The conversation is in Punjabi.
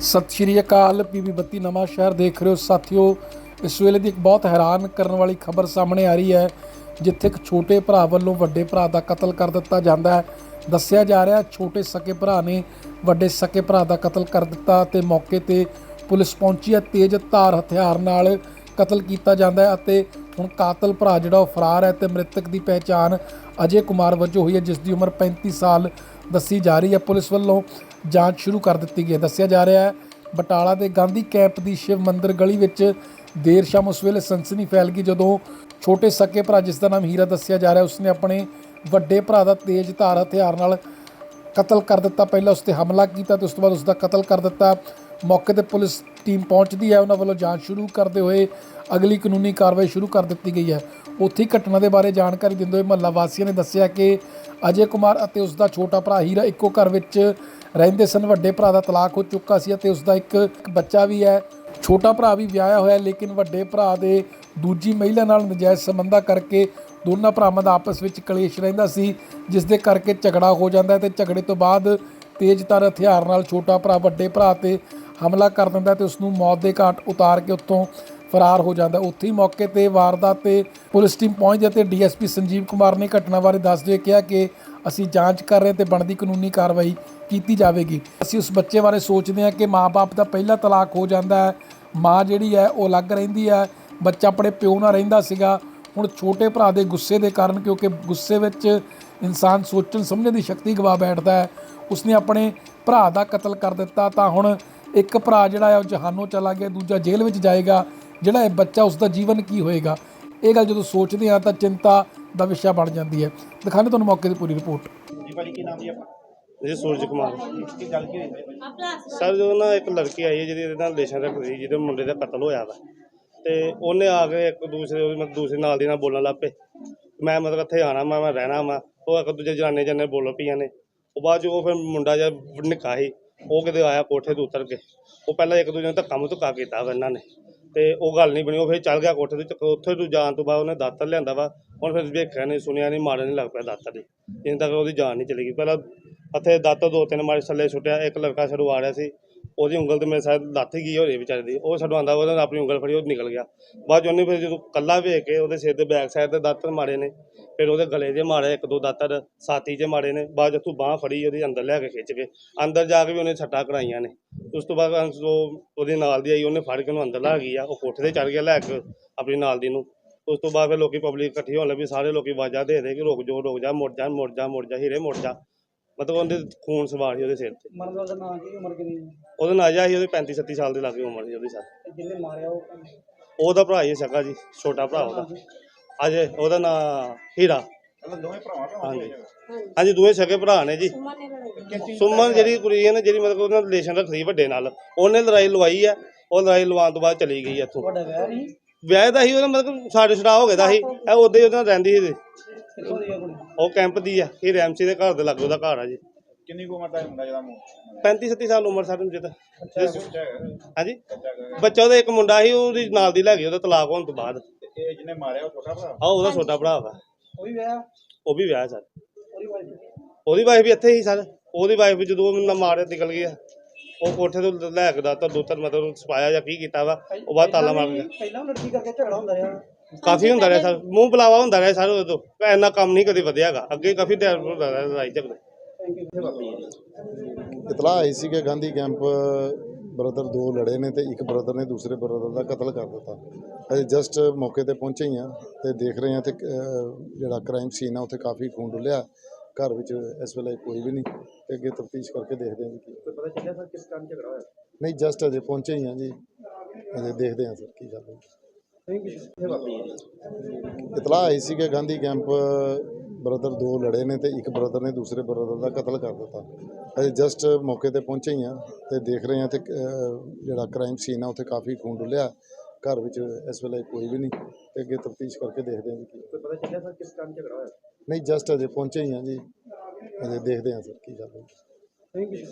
ਸਤਿ ਸ਼੍ਰੀ ਅਕਾਲ ਪੀਬੀ ਬੱਤੀ ਨਵਾਂ ਸ਼ਹਿਰ ਦੇਖ ਰਹੇ ਹੋ ਸਾਥੀਓ। ਇਸ ਵੇਲੇ ਦੀ ਇੱਕ ਬਹੁਤ ਹੈਰਾਨ ਕਰਨ ਵਾਲੀ ਖਬਰ ਸਾਹਮਣੇ ਆ ਰਹੀ ਹੈ, ਜਿੱਥੇ ਇੱਕ ਛੋਟੇ ਭਰਾ ਵੱਲੋਂ ਵੱਡੇ ਭਰਾ ਦਾ ਕਤਲ ਕਰ ਦਿੱਤਾ ਜਾਂਦਾ ਹੈ। ਦੱਸਿਆ ਜਾ ਰਿਹਾ, ਛੋਟੇ ਸਕੇ ਭਰਾ ਨੇ ਵੱਡੇ ਸਕੇ ਭਰਾ ਦਾ ਕਤਲ ਕਰ ਦਿੱਤਾ ਤੇ ਮੌਕੇ ਤੇ ਪੁਲਿਸ ਪਹੁੰਚੀ ਹੈ। ਤੇਜ਼ ਧਾਰ ਹਥਿਆਰ ਨਾਲ ਕਤਲ ਕੀਤਾ ਜਾਂਦਾ ਹੈ ਅਤੇ ਹੁਣ ਕਾਤਲ ਭਰਾ ਜਿਹੜਾ ਉਹ ਫਰਾਰ ਹੈ ਤੇ ਮ੍ਰਿਤਕ ਦੀ ਪਹਿਚਾਣ ਅਜੇ ਕੁਮਾਰ ਵਜੋਂ ਹੋਈ ਹੈ, ਜਿਸ ਦੀ ਉਮਰ 35 ਸਾਲ ਦੱਸੀ ਜਾ ਰਹੀ ਹੈ। ਪੁਲਿਸ ਵੱਲੋਂ ਜਾਂਚ ਸ਼ੁਰੂ ਕਰ ਦਿੱਤੀ ਗਈ ਹੈ। ਦੱਸਿਆ ਜਾ ਰਿਹਾ ਹੈ, ਬਟਾਲਾ ਦੇ ਗਾਂਧੀ ਕੈਂਪ ਦੀ ਸ਼ਿਵ ਮੰਦਿਰ ਗਲੀ ਵਿੱਚ ਦੇਰ ਸ਼ਾਮ ਉਸ ਵੇਲੇ ਸਨਸਨੀ ਫੈਲ ਗਈ, ਜਦੋਂ ਛੋਟੇ ਸਕੇ ਭਰਾ ਜਿਸ ਦਾ ਨਾਮ ਹੀਰਾ, ਦੱਸਿਆ ਜਾ ਰਿਹਾ ਉਸਨੇ ਆਪਣੇ ਵੱਡੇ ਭਰਾ ਦਾ ਤੇਜ਼ ਧਾਰ ਹਥਿਆਰ ਨਾਲ ਕਤਲ ਕਰ ਦਿੱਤਾ। ਪਹਿਲਾਂ ਉਸ ਤੇ ਹਮਲਾ ਕੀਤਾ ਤੇ ਉਸ ਤੋਂ ਬਾਅਦ ਉਸ ਦਾ ਕਤਲ ਕਰ ਦਿੱਤਾ। ਮੌਕੇ ਤੇ ਪੁਲਿਸ ਟੀਮ ਪਹੁੰਚਦੀ ਹੈ, ਉਹਨਾਂ ਵੱਲੋਂ ਜਾਂਚ ਸ਼ੁਰੂ ਕਰਦੇ ਹੋਏ ਅਗਲੀ ਕਾਨੂੰਨੀ ਕਾਰਵਾਈ ਸ਼ੁਰੂ ਕਰ ਦਿੱਤੀ ਗਈ ਹੈ। ਉੱਥੇ ਹੀ ਘਟਨਾ ਦੇ ਬਾਰੇ ਜਾਣਕਾਰੀ ਦਿੰਦੇ ਹੋਏ ਮਹੱਲਾ ਵਾਸੀਆਂ ਨੇ ਦੱਸਿਆ ਕਿ ਅਜੇ ਕੁਮਾਰ ਅਤੇ ਉਸ ਦਾ ਛੋਟਾ ਭਰਾ ਹੀਰਾ ਇੱਕੋ ਘਰ ਵਿੱਚ ਰਹਿੰਦੇ ਸਨ। ਵੱਡੇ ਭਰਾ ਦਾ ਤਲਾਕ ਹੋ ਚੁੱਕਾ ਸੀ ਅਤੇ ਉਸ ਦਾ ਇੱਕ ਬੱਚਾ ਵੀ ਹੈ। ਛੋਟਾ ਭਰਾ ਵੀ ਵਿਆਹਿਆ ਹੋਇਆ, ਲੇਕਿਨ ਵੱਡੇ ਭਰਾ ਦੇ ਦੂਜੀ ਮਹਿਲਾ ਨਾਲ ਨਜਾਇਜ਼ ਸੰਬੰਧਾਂ ਕਰਕੇ ਦੋਨਾਂ ਭਰਾਵਾਂ ਦਾ ਆਪਸ ਵਿੱਚ ਕਲੇਸ਼ ਰਹਿੰਦਾ ਸੀ, ਜਿਸ ਦੇ ਕਰਕੇ ਝਗੜਾ ਹੋ ਜਾਂਦਾ ਹੈ ਤੇ ਝਗੜੇ ਤੋਂ ਬਾਅਦ ਤੇਜ਼ਧਾਰ ਹਥਿਆਰ ਨਾਲ ਛੋਟਾ ਭਰਾ, ਵੱਡੇ ਭਰਾ ਤੇ ਹਮਲਾ ਕਰ ਦਿੰਦਾ ਹੈ ਤੇ ਉਸ ਨੂੰ ਮੌਤ ਦੇ ਘਾਟ ਉਤਾਰ ਕੇ ਉੱਥੋਂ ਫਰਾਰ ਹੋ ਜਾਂਦਾ। ਉੱਥੇ ਹੀ ਮੌਕੇ ਤੇ ਵਾਰਦਾਤ ਤੇ ਪੁਲਿਸ ਟੀਮ ਪਹੁੰਚਦੀ ਹੈ ਤੇ ਡੀਐਸਪੀ ਸੰਜੀਵ ਕੁਮਾਰ ਨੇ ਘਟਨਾ ਬਾਰੇ ਦੱਸਦੇ ਹੋਏ ਕਿਹਾ ਕਿ ਅਸੀਂ ਜਾਂਚ ਕਰ ਰਹੇ ਹਾਂ ਤੇ ਬਣਦੀ ਕਾਨੂੰਨੀ ਕਾਰਵਾਈ ਕੀਤੀ ਜਾਵੇਗੀ। ਅਸੀਂ ਉਸ ਬੱਚੇ ਬਾਰੇ ਸੋਚਦੇ ਹਾਂ ਕਿ ਮਾਪੇ ਦਾ ਪਹਿਲਾ ਤਲਾਕ ਹੋ ਜਾਂਦਾ ਹੈ, ਮਾਂ ਜਿਹੜੀ ਹੈ ਉਹ ਅਲੱਗ ਰਹਿੰਦੀ ਹੈ, ਬੱਚਾ ਆਪਣੇ ਪਿਓ ਨਾਲ ਰਹਿੰਦਾ ਸੀਗਾ, ਹੁਣ ਛੋਟੇ ਭਰਾ ਦੇ ਗੁੱਸੇ ਦੇ ਕਾਰਨ ਕਿਉਂਕਿ ਗੁੱਸੇ ਵਿੱਚ ਇਨਸਾਨ ਸੋਚਣ ਸਮਝਣ ਦੀ ਸ਼ਕਤੀ ਗਵਾ ਬੈਠਦਾ ਹੈ, ਉਸਨੇ ਆਪਣੇ ਭਰਾ ਦਾ ਕਤਲ ਕਰ ਦਿੱਤਾ ਤਾਂ ਹੁਣ ਇੱਕ ਭਰਾ ਜਿਹੜਾ ਹੈ ਉਹ ਜਹਾਨੋਂ ਚਲਾ ਗਿਆ ਦੂਜਾ ਜੇਲ੍ਹ ਵਿੱਚ ਜਾਏਗਾ ਜਿਹੜਾ ਇਹ ਬੱਚਾ ਉਸ ਦਾ ਜੀਵਨ ਕੀ ਹੋਏਗਾ? ਇਹ ਗੱਲ ਜਦੋਂ ਸੋਚਦੇ ਹਾਂ ਤਾਂ ਚਿੰਤਾ ਦਾ ਵਿਸ਼ਾ ਬਣ ਜਾਂਦੀ ਹੈ। ਦਿਖਾਣੇ ਤੁਹਾਨੂੰ ਮੌਕੇ ਦੀ ਪੂਰੀ ਰਿਪੋਰਟ। ਜੀ ਭਾਜੀ ਕੀ ਨਾਮ ਜੀ ਆਪਣਾ? ਜੀ ਸੂਰਜ ਕੁਮਾਰ। ਕੀ ਗੱਲ ਕੀ ਹੋਈ? ਭਾਜੀ ਸਰ ਜਦੋਂ ਨਾ ਇੱਕ ਲੜਕੀ ਆਈ ਹੈ ਜਿਹਦੀ ਇਹਦੇ ਨਾਲ ਰਿਲੇਸ਼ਨ ਰੱਖਦੀ ਜਿਹਦੇ ਮੁੰਡੇ ਦਾ ਕਤਲ ਹੋਇਆ ਵਾ। ਤੇ ਉਹਨੇ ਆ ਕੇ ਇੱਕ ਦੂਸਰੇ ਮਤਲਬ ਦੂਸਰੇ ਨਾਲ ਦੀ ਨਾਲ ਬੋਲਣ ਲੱਗ ਪਏ। ਮੈਂ ਮਤਲਬ ਇੱਥੇ ਆਣਾ ਮੈਂ ਮੈਂ ਰਹਿਣਾ ਵਾ। ਉਹ ਇੱਕ ਦੂਜੇ ਜਨਾਨੇ ਜਨੇ ਬੋਲ ਪਈਆਂ ਨੇ। ਉਹ ਬਾਅਦ 'ਚ ਉਹ ਫਿਰ ਮੁੰਡਾ ਜਿਹਾ ਨਿੱਕਾ ਸੀ ਉਹ ਕਿਤੇ ਆਇਆ ਕੋਠੇ ਤੋਂ ਉਤਰ ਕੇ, ਉਹ ਪਹਿਲਾਂ ਇੱਕ ਦੂਜੇ ਨੂੰ ਧੱਕਾ ਮੁੱਕਾ ਧੱਕਾ ਕੀਤਾ ਵਾ ਇਹਨਾਂ ਨੇ। ਤੇ ਉਹ ਗੱਲ ਨਹੀਂ ਬਣੀ, ਉਹ ਫਿਰ ਚੱਲ ਗਿਆ ਕੋਠੇ ਤੋਂ, ਚੱਕ- ਉੱਥੇ ਤੋਂ ਜਾਣ ਤੋਂ ਬਾਅਦ ਉਹਨੇ ਦਾਤਰ ਲਿਆਂਦਾ ਵਾ, ਹੁਣ ਫਿਰ ਵੇਖਿਆ ਨਹੀਂ, ਸੁਣਿਆ ਨਹੀਂ ਮਾਰਨ ਨਹੀਂ ਲੱਗ ਪਿਆ ਦਾਤਰ ਦੀ ਜਿੰਨ ਤੱਕ ਉਹਦੀ ਜਾਨ ਨਹੀਂ ਚਲੀ ਗਈ। ਪਹਿਲਾਂ ਇੱਥੇ ਦਾਤਰ ਦੋ ਤਿੰਨ ਮਾਰੇ ਥੱਲੇ ਸੁੱਟਿਆ, ਇੱਕ ਲੜਕਾ ਛੜੂ ਆ ਰਿਹਾ ਸੀ, ਉਹਦੀ ਉਂਗਲ ਤੇ ਮੇਰੇ ਸਾਥ ਲੱਥ ਗਈ ਹੋਈ ਵਿਚਾਰੇ ਦੀ। ਉਹ ਛਡਵਾਉਂਦਾ ਉਹਨੇ ਆਪਣੀ ਉਂਗਲ ਫੜੀ, ਉਹ ਨਿਕਲ ਗਿਆ। ਬਾਅਦ 'ਚ ਉਹਨੇ ਫਿਰ ਜਦੋਂ ਕੱਲਾ ਵੇਖ ਕੇ ਉਹਦੇ ਸਿਰ ਦੇ ਬੈਕ ਸਾਈਡ ਤੇ ਦਾਤਰ ਮਾਰੇ ਨੇ ਫਿਰ ਉਹਦੇ ਗਲੇ 'ਚ ਮਾਰੇ ਇੱਕ ਦੋ ਦਾਤਰ ਸਾਥੀ 'ਚ ਮਾਰੇ ਨੇ ਬਾਅਦ ਤੂੰ ਬਾਹ ਫੜੀ ਉਹਦੀ ਅੰਦਰ ਲੈ ਕੇ ਖਿੱਚ ਕੇ ਅੰਦਰ ਜਾ ਕੇ ਵੀ ਉਹਨੇ ਛੱਟਾਂ ਕਰਾਈਆਂ ਨੇ। ਉਸ ਤੋਂ ਬਾਅਦ ਅੰਸ਼ ਉਹ ਉਹਦੇ ਨਾਲ ਦੀ ਆਈ ਉਹਨੇ ਫੜ ਕੇ ਉਹਨੂੰ ਅੰਦਰ ਲਾ ਗਈ ਆ ਉਹ ਕੋਠੇ ਤੇ ਚੜ ਗਿਆ ਲੈ ਕੇ ਆਪਣੀ ਨਾਲ ਦੀ ਨੂੰ। ਉਸ ਤੋਂ ਬਾਅਦ ਫਿਰ ਲੋਕੀ ਪਬਲਿਕ ਇਕੱਠੀ ਹੋਣ ਲੱਗੀ ਸਾਰੇ ਲੋਕੀ ਆਵਾਜ਼ਾਂ ਦੇ ਦੇ ਕਿ ਰੁਕ ਜਾ ਰੁਕ ਜਾ ਮੁੜ ਜਾ ਮੁੜ ਜਾ ਮੁੜ ਜਾ ਹੀਰੇ ਮੁੜ ਜਾ। ਮਤਲਬ ਉਹਦੇ ਖੂਨ ਸਵਾਰ ਸੀ ਉਹਦੇ ਸਿਰ ਤੇ। ਮਰਨ ਦਾ ਨਾਂ ਕੀ ਉਮਰ ਕਿੰਨੀ? ਉਹਦਾ ਨਾਜਾ ਸੀ ਉਹਦੇ 35 37 ਸਾਲ ਦੇ ਲਾਗੇ ਉਮਰ ਸੀ ਉਹਦੀ ਤੇ ਜਿਹਨੇ ਮਾਰਿਆ ਉਹ? ਉਹਦਾ ਭਰਾ ਹੀ ਸਕਾ ਜੀ ਛੋਟਾ ਭਰਾ ਉਹਦਾ। ਅਜੇ ਉਹਦਾ ਨਾਂ ਹੀਰਾ। ਦੋਵੇਂ ਭਰਾਵਾਂ ਦਾ ਹਾਂਜੀ। ਹਾਂਜੀ ਦੋਵੇਂ ਸਕੇ ਭਰਾ ਨੇ ਜੀ। ਸੁਮਨ ਜਿਹੜੀ ਕੁੜੀ ਹੈ ਨਾ ਜਿਹੜੀ ਮਤਲਬ ਉਹਨਾਂ ਰਿਲੇਸ਼ਨ ਰੱਖਦੀ ਵੱਡੇ ਨਾਲ ਉਹਨੇ ਲੜਾਈ ਲਵਾਈ ਆ ਉਹ ਲੜਾਈ ਲਵਾਉਣ ਤੋਂ ਬਾਅਦ ਚਲੀ ਗਈ ਇੱਥੋਂ। ਤੁਹਾਡਾ ਵਿਆਹ ਨਹੀਂ? ਵਿਆਹ ਦਾ ਸੀ ਉਹਦਾ ਮਤਲਬ ਸਾਡੇ ਛੜਾ ਹੋ ਗਿਆ ਦਾ ਸੀ ਇਹ ਉਦੋਂ ਹੀ ਉਹਦੇ ਨਾਲ ਰਹਿੰਦੀ ਸੀ। ਹੈ ਉਹ ਕੈਂਪ ਦੀ ਆ ਇਹ ਰੈਮਸੀ ਦੇ ਘਰ ਦੇ ਲਾਗੇ ਉਹਦਾ ਘਰ ਆ ਜੀ। ਕਿੰਨੀ ਕੁ ਉਮਰ ਦਾ ਮੁੰਡਾ ਜਿਹਦਾ ਮੂੰਹ 35 37 ਸਾਲ ਉਮਰ ਸਾਡੇ ਨੂੰ ਜਿੱਦ। ਹਾਂਜੀ। ਬੱਚਾ ਉਹਦਾ ਇੱਕ ਮੁੰਡਾ ਸੀ ਉਹਦੀ ਨਾਲ ਦੀ ਲੈ ਗਈ ਉਹਦਾ ਤਲਾਕ ਹੋਣ ਤੋਂ ਬਾਅਦ। ਇਹ ਜਿਹਨੇ ਮਾਰਿਆ ਉਹ ਛੋਟਾ ਭਰਾ? ਆ ਉਹਦਾ ਛੋਟਾ ਭਰਾ ਵਾ। ਉਹ ਵੀ ਵਿਆਹ ਉਹ ਵੀ ਵਿਆਹ ਸਰ। ਉਹਦੀ ਵਾਈਫ ਉਹਦੀ ਵਾਈਫ ਵੀ ਇੱਥੇ ਹੀ ਸਰ। ਉਹਦੀ ਵਾਈਫ ਵੀ ਜਦੋਂ ਮੈਨੂੰ ਮਾਰਿਆ ਨਿਕਲ ਗਈ ਆ ਉਹ ਕੋਠੇ ਤੋਂ ਲੈ ਕੇ ਦਾ ਤਾਂ ਦੋ ਤਿੰਨ ਮਤਲਬ ਸਪਾਇਆ ਜਾਂ ਕੀ ਕੀਤਾ ਵਾ ਉਹ ਬਾਅਦ ਤਾਲਾ ਮਾਰ ਗਿਆ। ਪਹਿਲਾਂ ਲੜਕੀ ਕਰਕੇ ਝਗੜਾ ਹੁੰਦਾ ਰਿਹਾ। ਕਾਫੀ ਹੁੰਦਾ ਰਿਹਾ ਸਰ। ਮੂੰਹ ਬੁਲਾਵਾ ਹੁੰਦਾ ਰਿਹਾ ਸਰ ਉਦੋਂ ਇੰਨਾ ਕੰਮ ਨਹੀਂ ਕਦੇ ਵਧਿਆਗਾ ਅੱਗੇ ਕਾਫੀ ਟਾਈਮ ਹੁੰਦਾ ਰਿਹਾ ਲੜਾਈ ਝਗੜੇ। ਇਤਲਾਹ ਆਈ ਸੀ ਕਿ ਗਾਂਧੀ ਕੈਂਪ ਬ੍ਰਦਰ ਦੋ ਲੜੇ ਨੇ ਤੇ ਇੱਕ ਬ੍ਰਦਰ ਨੇ ਦੂਸਰੇ ਬ੍ਰਦਰ ਦਾ ਕਤਲ ਕਰ ਦਿੱਤਾ। ਅਸੀਂ ਜਸਟ ਮੌਕੇ ਤੇ ਪਹੁੰਚੇ ਹੀ ਆ ਤੇ ਦੇਖ ਰਹੇ ਹਾਂ ਤੇ ਜਿਹੜਾ ਕ੍ਰਾਈਮ ਸੀਨ ਆ ਉੱਥੇ ਕਾਫੀ ਖੂਨ ਡੁੱਲਿਆ। ਘਰ ਵਿੱਚ ਇਸ ਵੇਲੇ ਕੋਈ ਵੀ ਨਹੀਂ। ਤੇ ਅੱਗੇ ਤਫਤੀਸ਼ ਕਰਕੇ ਦੇਖਦੇ ਕੀ ਕੋਈ ਪਤਾ ਚੱਲਿਆ ਸਰ ਕਿਸ ਕਾਰਨ ਝਗੜਾ ਹੋਇਆ? ਨਹੀਂ ਜਸਟ ਅਜੇ ਪਹੁੰਚੇ ਹੀ ਆ ਜੀ। ਅਜੇ ਦੇਖਦੇ ਹਾਂ ਸਰ ਕੀ ਗੱਲ ਹੈ ਥੈਂਕ ਯੂ ਕਿੱਥੇ ਵਾਪਰੀ ਹੈ ਇਤਲਾਹ ਆਈ ਸੀ ਕਿ ਗਾਂਧੀ ਕੈਂਪ ਬ੍ਰਦਰ ਦੋ ਲੜੇ ਨੇ ਤੇ ਇੱਕ ਬ੍ਰਦਰ ਨੇ ਦੂਸਰੇ ਬ੍ਰਦਰ ਦਾ ਕਤਲ ਕਰ ਦਿੱਤਾ। ਅਸੀਂ ਜਸਟ ਮੌਕੇ ਤੇ ਪਹੁੰਚੇ ਹੀ ਆ ਤੇ ਦੇਖ ਰਹੇ ਹਾਂ ਤੇ ਜਿਹੜਾ ਕ੍ਰਾਈਮ ਸੀਨ ਆ ਉੱਥੇ ਕਾਫੀ ਖੂਨ ਡੁੱਲਿਆ। ਘਰ ਵਿੱਚ ਇਸ ਵੇਲੇ ਕੋਈ ਵੀ ਨਹੀਂ। ਤੇ ਅੱਗੇ ਤਫਤੀਸ਼ ਕਰਕੇ ਦੇਖਦੇ ਹਾਂ ਕੀ ਕੋਈ ਪਤਾ ਚੱਲਿਆ ਸਰ ਕਿਸ ਕਾਰਨ ਝਗੜਾ ਹੋਇਆ? ਨਹੀਂ ਜਸਟ ਅਜੇ ਪਹੁੰਚੇ ਹੀ ਆ ਜੀ। ਅਜੇ ਦੇਖਦੇ ਹਾਂ ਸਰ ਕੀ ਗੱਲ ਹੈ ਥੈਂਕ ਯੂ